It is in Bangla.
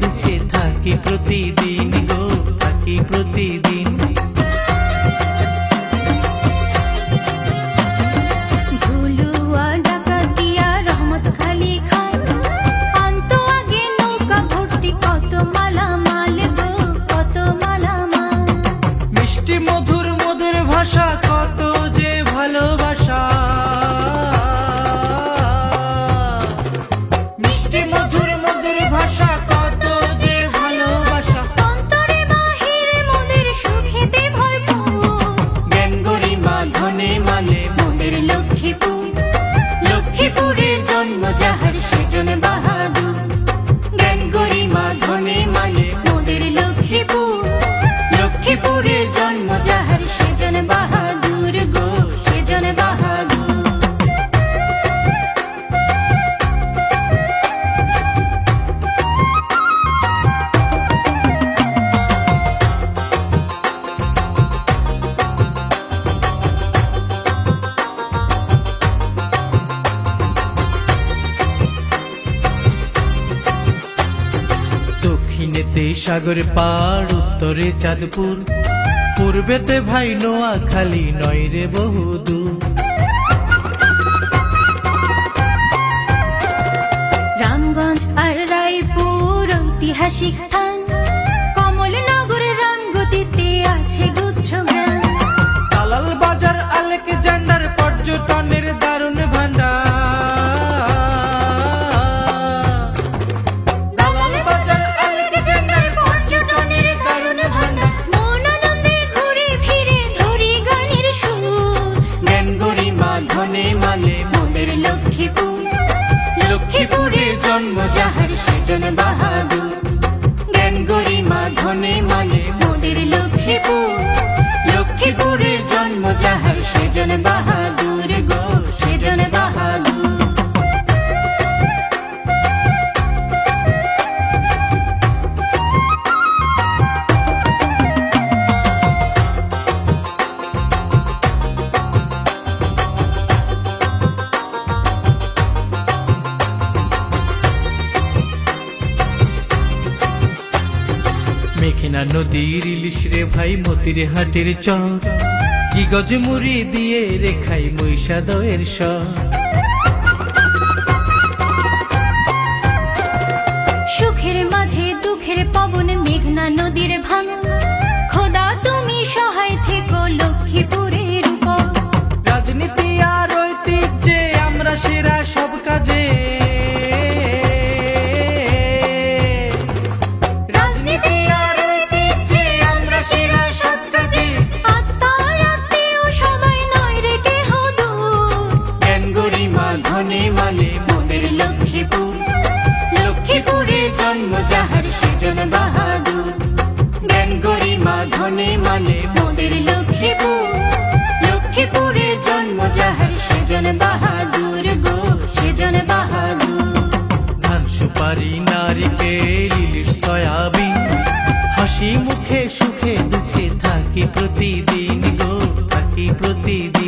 দুঃখে থাকি প্রতিদিন গো থাকি প্রতিদিন। ভাষা কত যে ভালোবাসা। মিষ্টি মধুর ভাষা কত যে ভালোবাসা। অন্তরে বাহিরে মনের সুখেতে ভরপুর। জ্ঞান গরিমা ধনে মালে মোদের লক্ষ্মীপুর। লক্ষ্মীপুরে জন্ম যাহার সেজন বাহাদুর সাগর পার, উত্তরে চাঁদপুর। পূর্বেতে ভাই নোয়া, খালি নয় রে বহুদূর রামগঞ্জ আর রায়পুর ঐতিহাসিক স্থান লক্ষ্মীপুর। লক্ষ্মীপুরে জন্ম যাহার সেজন বাহাদুর। জ্ঞান গরিমা ধনে মানে মেঘনা নদীর ইলিশ রে ভাই, মতির হাটের চর। কি গজ মুড়ি দিয়ে রেখাই মহিষাদয়ের সর সুখের মাঝে দুঃখের পবন, মেঘনা নদীর মানে মোদের লক্ষ্মীপুর। লক্ষ্মীপুরে জন্ম যাহার, সেজন বাহাদুর গো, সেজন বাহাদুর। ধান সুপারি সয়াবিন। হাসি মুখে, সুখে, দুঃখে থাকি প্রতিদিন গো, থাকি প্রতিদিন।